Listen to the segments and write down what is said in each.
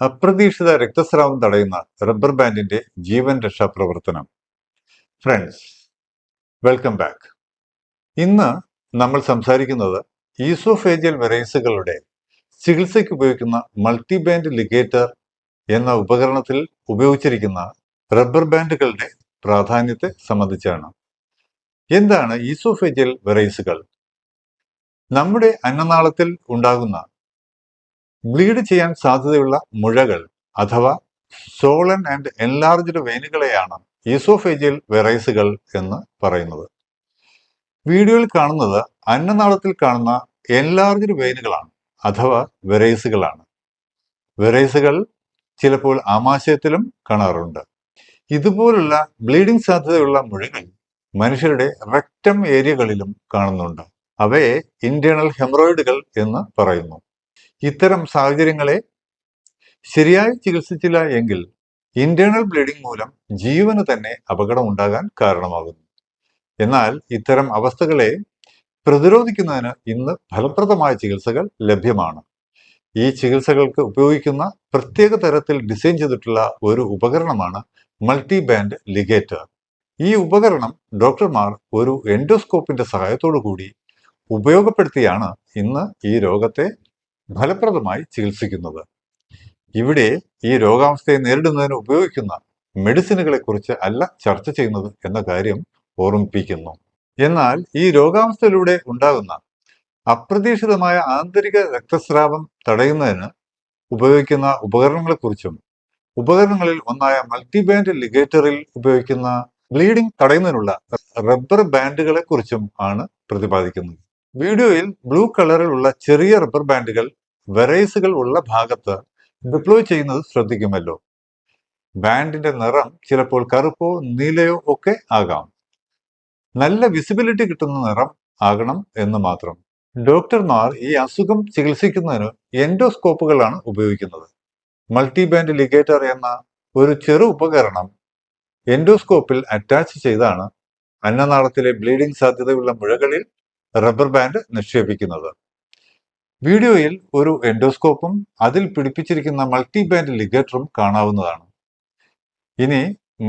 അപ്രതീക്ഷിത രക്തസ്രാവം തടയുന്ന റബ്ബർ ബാൻഡിന്റെ ജീവൻ രക്ഷാ പ്രവർത്തനം. ഫ്രണ്ട്സ് വെൽക്കം ബാക്ക് ഇന്ന് നമ്മൾ സംസാരിക്കുന്നത് ഈസോഫേജിയൽ വെറൈസുകളുടെ ചികിത്സയ്ക്ക് ഉപയോഗിക്കുന്ന മൾട്ടിബാൻഡ് ലിഗേറ്റർ എന്ന ഉപകരണത്തിൽ ഉപയോഗിച്ചിരിക്കുന്ന റബ്ബർ ബാൻഡുകളുടെ പ്രാധാന്യത്തെ സംബന്ധിച്ചാണ്. എന്താണ് ഈസോഫേജിയൽ വെറൈസുകൾ? നമ്മുടെ അന്നനാളത്തിൽ ഉണ്ടാകുന്ന ബ്ലീഡ് ചെയ്യാൻ സാധ്യതയുള്ള മുഴകൾ അഥവാ സോളൻ ആൻഡ് എൻലാർജ്ഡ് വെയിനുകളെയാണ് ഈസോഫേജിയൽ വെറൈസുകൾ എന്ന് പറയുന്നത്. വീഡിയോയിൽ കാണുന്നത് അന്നനാളത്തിൽ കാണുന്ന എൻലാർജ്ഡ് വെയിനുകളാണ് അഥവാ വെറൈസുകളാണ്. വെറൈസുകൾ ചിലപ്പോൾ ആമാശയത്തിലും കാണാറുണ്ട്. ഇതുപോലുള്ള ബ്ലീഡിംഗ് സാധ്യതയുള്ള മുഴകൾ മനുഷ്യരുടെ റെക്റ്റം ഏരിയകളിലും കാണുന്നുണ്ട്. അവയെ ഇന്റേണൽ ഹെമറോയിഡുകൾ എന്ന് പറയുന്നു. ഇത്തരം സാഹചര്യങ്ങളെ ശരിയായി ചികിത്സിച്ചില്ല എങ്കിൽ ഇന്റേണൽ ബ്ലീഡിംഗ് മൂലം ജീവന് തന്നെ അപകടം ഉണ്ടാകാൻ കാരണമാകുന്നു. എന്നാൽ ഇത്തരം അവസ്ഥകളെ പ്രതിരോധിക്കുന്നതിന് ഇന്ന് ഫലപ്രദമായ ചികിത്സകൾ ലഭ്യമാണ്. ഈ ചികിത്സകൾക്ക് ഉപയോഗിക്കുന്ന പ്രത്യേക തരത്തിൽ ഡിസൈൻ ചെയ്തിട്ടുള്ള ഒരു ഉപകരണമാണ് മൾട്ടി ബാൻഡ് ലിഗേറ്റർ. ഈ ഉപകരണം ഡോക്ടർമാർ ഒരു എൻഡോസ്കോപ്പിന്റെ സഹായത്തോടു കൂടി ഉപയോഗപ്പെടുത്തിയാണ് ഇന്ന് ഈ രോഗത്തെ ഫലപ്രദമായി ചികിത്സിക്കുന്നത്. ഇവിടെ ഈ രോഗാവസ്ഥയെ നേരിടുന്നതിന് ഉപയോഗിക്കുന്ന മെഡിസിനുകളെ കുറിച്ച് അല്ല ചർച്ച ചെയ്യുന്നത് എന്ന കാര്യം ഓർമ്മിപ്പിക്കുന്നു. എന്നാൽ ഈ രോഗാവസ്ഥയിലൂടെ ഉണ്ടാകുന്ന അപ്രതീക്ഷിതമായ ആന്തരിക രക്തസ്രാവം തടയുന്നതിന് ഉപയോഗിക്കുന്ന ഉപകരണങ്ങളെക്കുറിച്ചും ഉപകരണങ്ങളിൽ ഒന്നായ മൾട്ടിബാൻഡ് ലിഗേറ്ററിൽ ഉപയോഗിക്കുന്ന ബ്ലീഡിംഗ് തടയുന്നതിനുള്ള റബ്ബർ ബാൻഡുകളെ കുറിച്ചും ആണ് പ്രതിപാദിക്കുന്നത്. വീഡിയോയിൽ ബ്ലൂ കളറിലുള്ള ചെറിയ റബ്ബർ ബാൻഡുകൾ വെറൈസുകൾ ഉള്ള ഭാഗത്ത് ഡിപ്ലോയ് ചെയ്യുന്നത് ശ്രദ്ധിക്കുമല്ലോ. ബാൻഡിന്റെ നിറം ചിലപ്പോൾ കറുപ്പോ നീലയോ ഒക്കെ ആകാം. നല്ല വിസിബിലിറ്റി കിട്ടുന്ന നിറം ആകണം എന്ന് മാത്രം. ഡോക്ടർമാർ ഈ അസുഖം ചികിത്സിക്കുന്നതിന് എൻഡോസ്കോപ്പുകളാണ് ഉപയോഗിക്കുന്നത്. മൾട്ടി ബാൻഡ് ലിഗേറ്റർ എന്ന ഒരു ചെറു ഉപകരണം എൻഡോസ്കോപ്പിൽ അറ്റാച്ച് ചെയ്താണ് അന്നനാളത്തിലെ ബ്ലീഡിംഗ് സാധ്യതയുള്ള മുഴകളിൽ റബ്ബർ ബാൻഡ് നിക്ഷേപിക്കുന്നത്. വീഡിയോയിൽ ഒരു എൻഡോസ്കോപ്പും അതിൽ പിടിപ്പിച്ചിരിക്കുന്ന മൾട്ടി ബാൻഡ് ലിഗേറ്ററും കാണാവുന്നതാണ്. ഇനി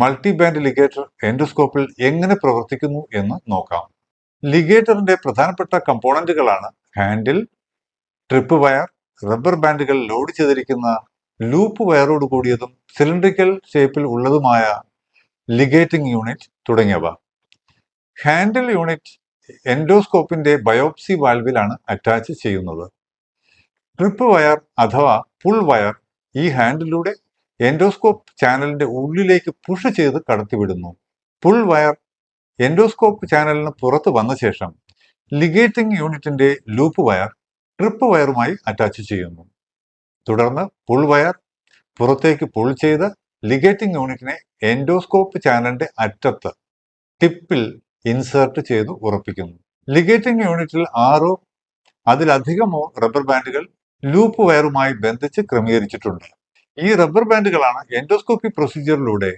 മൾട്ടി ബാൻഡ് ലിഗേറ്റർ എൻഡോസ്കോപ്പിൽ എങ്ങനെ പ്രവർത്തിക്കുന്നു എന്ന് നോക്കാം. ലിഗേറ്ററിന്റെ പ്രധാനപ്പെട്ട കമ്പോണന്റുകളാണ് ഹാൻഡിൽ ട്രിപ്പ് വയർ റബ്ബർ ബാൻഡുകൾ ലോഡ് ചെയ്തിരിക്കുന്ന ലൂപ്പ് വയറോട് കൂടിയതും സിലിണ്ടറിക്കൽ ഷേപ്പിൽ ഉള്ളതുമായ ലിഗേറ്റിംഗ് യൂണിറ്റ് തുടങ്ങിയവ. ഹാൻഡിൽ യൂണിറ്റ് എൻഡോസ്കോപ്പിന്റെ ബയോപ്സി വാൽവിലാണ് അറ്റാച്ച് ചെയ്യുന്നത്. ട്രിപ്പ് വയർ അഥവാ പുൾ വയർ ഈ ഹാൻഡിലൂടെ എൻഡോസ്കോപ്പ് ചാനലിന്റെ ഉള്ളിലേക്ക് പുഷ് ചെയ്ത് കടത്തിവിടുന്നു. പുൾ വയർ എൻഡോസ്കോപ്പ് ചാനലിന് പുറത്ത് വന്ന ശേഷം ലിഗേറ്റിംഗ് യൂണിറ്റിന്റെ ലൂപ്പ് വയർ ട്രിപ്പ് വയറുമായി അറ്റാച്ച് ചെയ്യുന്നു. തുടർന്ന് പുൾ വയർ പുറത്തേക്ക് പുൾ ചെയ്ത് ലിഗേറ്റിംഗ് യൂണിറ്റിനെ എൻഡോസ്കോപ്പ് ചാനലിന്റെ അറ്റത്ത് ടിപ്പിൽ ഇൻസേർട്ട് ചെയ്ത് ഉറപ്പിക്കുന്നു. ലിഗേറ്റിംഗ് യൂണിറ്റിൽ ആറോ അതിലധികമോ റബ്ബർ ബാൻഡുകൾ ലൂപ്പ് വയറുമായി ബന്ധിച്ച് ക്രമീകരിച്ചിട്ടുണ്ട്. ഈ റബ്ബർ ബാൻഡുകളാണ് എൻഡോസ്കോപ്പി പ്രൊസീജിയറിലൂടെ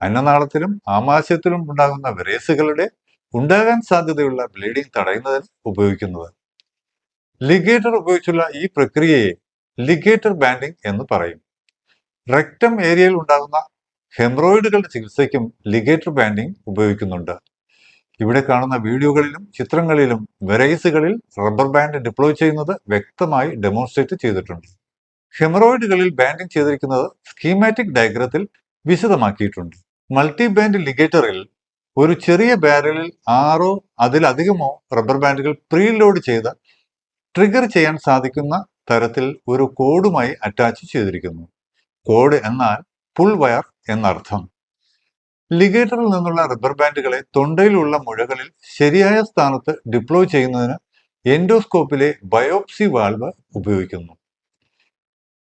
അന്നനാളത്തിലും ആമാശയത്തിലും ഉണ്ടാകുന്ന വിരേസുകളുടെ ഉണ്ടാകാൻ സാധ്യതയുള്ള ബ്ലീഡിംഗ് തടയുന്നതിന് ഉപയോഗിക്കുന്നത്. ലിഗേറ്റർ ഉപയോഗിച്ചുള്ള ഈ പ്രക്രിയയെ ലിഗേറ്റർ ബാൻഡിംഗ് എന്ന് പറയും. റെക്റ്റം ഏരിയയിൽ ഉണ്ടാകുന്ന ഹെമറോയിഡുകളുടെ ചികിത്സയ്ക്കും ലിഗേറ്റർ ബാൻഡിംഗ് ഉപയോഗിക്കുന്നുണ്ട്. ഇവിടെ കാണുന്ന വീഡിയോകളിലും ചിത്രങ്ങളിലും വെറൈസുകളിൽ റബ്ബർ ബാൻഡ് ഡിപ്ലോയ് ചെയ്യുന്നത് വ്യക്തമായി ഡെമോൺസ്ട്രേറ്റ് ചെയ്തിട്ടുണ്ട്. ഹെമറോയിഡുകളിൽ ബാൻഡിംഗ് ചെയ്തിരിക്കുന്നത് സ്കീമാറ്റിക് ഡയഗ്രത്തിൽ വിശദമാക്കിയിട്ടുണ്ട്. മൾട്ടി ബാൻഡ് ലിഗേറ്ററിൽ ഒരു ചെറിയ ബാരലിൽ ആറോ അതിലധികമോ റബ്ബർ ബാൻഡുകൾ പ്രീലോഡ് ചെയ്ത് ട്രിഗർ ചെയ്യാൻ സാധിക്കുന്ന തരത്തിൽ ഒരു കോഡുമായി അറ്റാച്ച് ചെയ്തിരിക്കുന്നു. കോഡ് എന്നാൽ പുൾ വയർ എന്നർത്ഥം. ലിഗേറ്ററിൽ നിന്നുള്ള റബ്ബർ ബാൻഡുകളെ തൊണ്ടയിലുള്ള മുഴകളിൽ ശരിയായ സ്ഥാനത്ത് ഡിപ്ലോയ് ചെയ്യുന്നതിന് എൻഡോസ്കോപ്പിലെ ബയോപ്സി വാൾവ് ഉപയോഗിക്കുന്നു.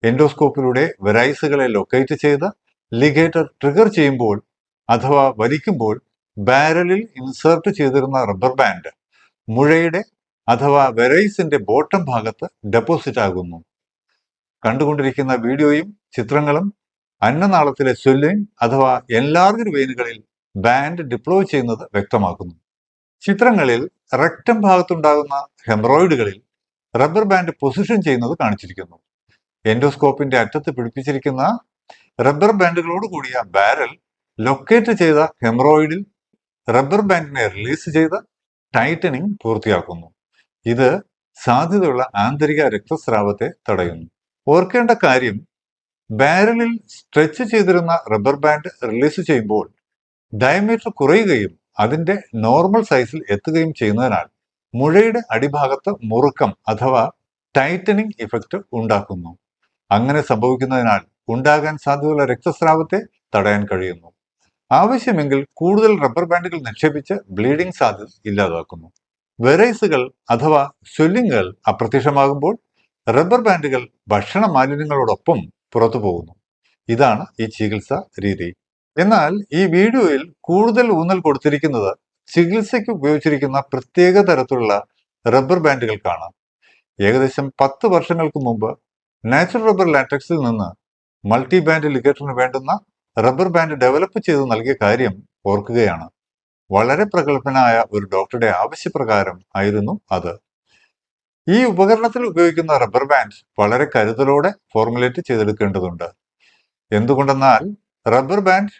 എൻഡോസ്കോപ്പിലൂടെ വെറൈസുകളെ ലൊക്കേറ്റ് ചെയ്ത് ലിഗേറ്റർ ട്രിഗർ ചെയ്യുമ്പോൾ അഥവാ വലിക്കുമ്പോൾ ബാരലിൽ ഇൻസേർട്ട് ചെയ്തിരുന്ന റബ്ബർ ബാൻഡ് മുഴയുടെ അഥവാ വെറൈസിന്റെ ബോട്ടം ഭാഗത്ത് ഡെപ്പോസിറ്റ് ആകുന്നു. കണ്ടുകൊണ്ടിരിക്കുന്ന വീഡിയോയും ചിത്രങ്ങളും അന്നനാളത്തിലെ സ്വെല്ലിംഗ് അഥവാ എൻലാർജ് വെയിനുകളിൽ ബാൻഡ് ഡിപ്ലോയ് ചെയ്യുന്നത് വ്യക്തമാക്കുന്നു. ചിത്രങ്ങളിൽ റെക്റ്റം ഭാഗത്തുണ്ടാകുന്ന ഹെമറോയിഡുകളിൽ റബ്ബർ ബാൻഡ് പൊസിഷൻ ചെയ്യുന്നത് കാണിച്ചിരിക്കുന്നു. എൻഡോസ്കോപ്പിന്റെ അറ്റത്ത് പിടിപ്പിച്ചിരിക്കുന്ന റബ്ബർ ബാൻഡുകളോട് കൂടിയ ബാരൽ ലൊക്കേറ്റ് ചെയ്ത ഹെമറോയിഡിൽ റബ്ബർ ബാൻഡിനെ റിലീസ് ചെയ്ത് ടൈറ്റനിങ് പൂർത്തിയാക്കുന്നു. ഇത് സാധ്യതയുള്ള ആന്തരിക രക്തസ്രാവത്തെ തടയുന്നു. ഓർക്കേണ്ട കാര്യം ബാരലിൽ സ്ട്രെച്ച് ചെയ്തിരുന്ന റബ്ബർ ബാൻഡ് റിലീസ് ചെയ്യുമ്പോൾ ഡയമീറ്റർ കുറയുകയും അതിന്റെ നോർമൽ സൈസിൽ എത്തുകയും ചെയ്യുന്നതിനാൽ മുഴയുടെ അടിഭാഗത്ത് മുറുക്കം അഥവാ ടൈറ്റനിങ് ഇഫക്റ്റ് ഉണ്ടാക്കുന്നു. അങ്ങനെ സംഭവിക്കുന്നതിനാൽ ഉണ്ടാകാൻ സാധ്യതയുള്ള രക്തസ്രാവത്തെ തടയാൻ കഴിയുന്നു. ആവശ്യമെങ്കിൽ കൂടുതൽ റബ്ബർ ബാൻഡുകൾ നിക്ഷേപിച്ച് ബ്ലീഡിംഗ് സാധ്യത ഇല്ലാതാക്കുന്നു. വെറൈസുകൾ അഥവാ സ്വെല്ലിങ്ങുകൾ അപ്രത്യക്ഷമാകുമ്പോൾ റബ്ബർ ബാൻഡുകൾ ഭക്ഷണ മാലിന്യങ്ങളോടൊപ്പം പുറത്തു പോകുന്നു. ഇതാണ് ഈ ചികിത്സ രീതി. എന്നാൽ ഈ വീഡിയോയിൽ കൂടുതൽ ഊന്നൽ കൊടുത്തിരിക്കുന്നത് ചികിത്സയ്ക്ക് ഉപയോഗിച്ചിരിക്കുന്ന പ്രത്യേക തരത്തിലുള്ള റബ്ബർ ബാൻഡുകൾക്കാണ് ഏകദേശം പത്ത് വർഷങ്ങൾക്ക് മുമ്പ് നാച്ചുറൽ റബ്ബർ ലാറ്റക്സിൽ നിന്ന് മൾട്ടി ബാൻഡ് ലിഗേറ്ററിന് വേണ്ടുന്ന റബ്ബർ ബാൻഡ് ഡെവലപ്പ് ചെയ്ത് നൽകിയ കാര്യം ഓർക്കുകയാണ്. വളരെ പ്രഗത്ഭനായ ഒരു ഡോക്ടറുടെ ആവശ്യപ്രകാരം ആയിരുന്നു അത്. ഈ ഉപകരണത്തിൽ ഉപയോഗിക്കുന്ന റബ്ബർ ബാൻഡ് വളരെ കരുതലോടെ ഫോർമുലേറ്റ് ചെയ്തെടുക്കേണ്ടതുണ്ട്. എന്തുകൊണ്ടെന്നാൽ റബ്ബർ ബാൻഡ്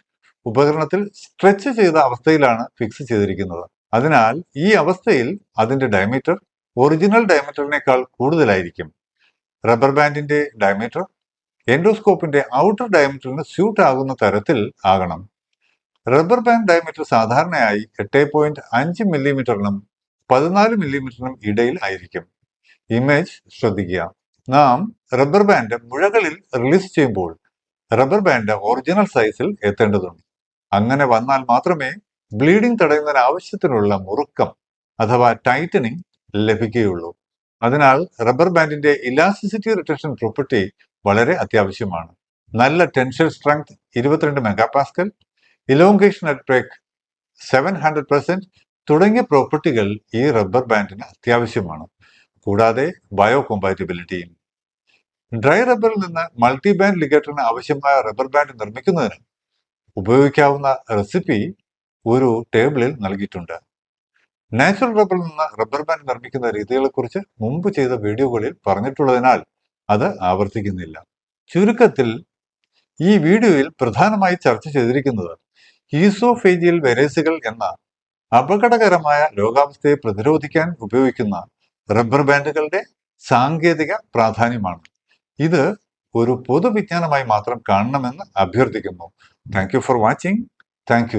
ഉപകരണത്തിൽ സ്ട്രെച്ച് ചെയ്ത അവസ്ഥയിലാണ് ഫിക്സ് ചെയ്തിരിക്കുന്നത്. അതിനാൽ ഈ അവസ്ഥയിൽ അതിന്റെ ഡയമീറ്റർ ഒറിജിനൽ ഡയമീറ്ററിനേക്കാൾ കൂടുതലായിരിക്കും. റബ്ബർ ബാൻഡിന്റെ ഡയമീറ്റർ എൻഡോസ്കോപ്പിന്റെ ഔട്ടർ ഡയമീറ്ററിന് സ്യൂട്ട് ആകുന്ന തരത്തിൽ ആകണം. റബ്ബർ ബാൻഡ് ഡയമീറ്റർ സാധാരണയായി എട്ട് പോയിന്റ് അഞ്ച് മില്ലിമീറ്ററിനും പതിനാല് മില്ലിമീറ്ററിനും ഇടയിൽ ആയിരിക്കും. ഇമേജ് ശ്രദ്ധിക്കുക. നാം റബ്ബർ ബാൻഡ് മുഴകളിൽ റിലീസ് ചെയ്യുമ്പോൾ റബ്ബർ ബാൻഡ് ഒറിജിനൽ സൈസിൽ എത്തേണ്ടതുണ്ട്. അങ്ങനെ വന്നാൽ മാത്രമേ ബ്ലീഡിംഗ് തടയുന്നതിന് ആവശ്യത്തിനുള്ള മുറുക്കം അഥവാ ടൈറ്റനിങ് ലഭിക്കുകയുള്ളൂ. അതിനാൽ റബ്ബർ ബാൻഡിന്റെ ഇലാസ്റ്റിസിറ്റി റിട്ടൻഷൻ പ്രോപ്പർട്ടി വളരെ അത്യാവശ്യമാണ്. നല്ല ടെൻഷൻ സ്ട്രെങ്ത് ഇരുപത്തിരണ്ട് megapascal elongation at break seven hundred percent തുടങ്ങിയ പ്രോപ്പർട്ടികൾ ഈ റബ്ബർ ബാൻഡിന് അത്യാവശ്യമാണ്. കൂടാതെ ബയോ കോമ്പാറ്റബിലിറ്റിയും ഡ്രൈ റബ്ബറിൽ നിന്ന് മൾട്ടി ബാൻഡ് ലിഗേറ്ററിന് ആവശ്യമായ റബ്ബർ ബാൻഡ് നിർമ്മിക്കുന്നതിന് ഉപയോഗിക്കാവുന്ന റെസിപ്പി ഒരു ടേബിളിൽ നൽകിയിട്ടുണ്ട്. നാച്ചുറൽ റബ്ബറിൽ നിന്ന് റബ്ബർ ബാൻഡ് നിർമ്മിക്കുന്ന രീതികളെക്കുറിച്ച് മുമ്പ് ചെയ്ത വീഡിയോകളിൽ പറഞ്ഞിട്ടുള്ളതിനാൽ അത് ആവർത്തിക്കുന്നില്ല. ചുരുക്കത്തിൽ ഈ വീഡിയോയിൽ പ്രധാനമായി ചർച്ച ചെയ്തിരിക്കുന്നത് ഈസോഫേജിയൽ വെരേസുകൾ എന്ന അപകടകരമായ രോഗാവസ്ഥയെ പ്രതിരോധിക്കാൻ ഉപയോഗിക്കുന്ന റബ്ബർ ബാൻഡുകളുടെ സാങ്കേതിക പ്രാധാന്യമാണ്. ഇത് ഒരു പൊതുവിജ്ഞാനമായി മാത്രം കാണണമെന്ന് അഭ്യർത്ഥിക്കുന്നു. Thank for watching thank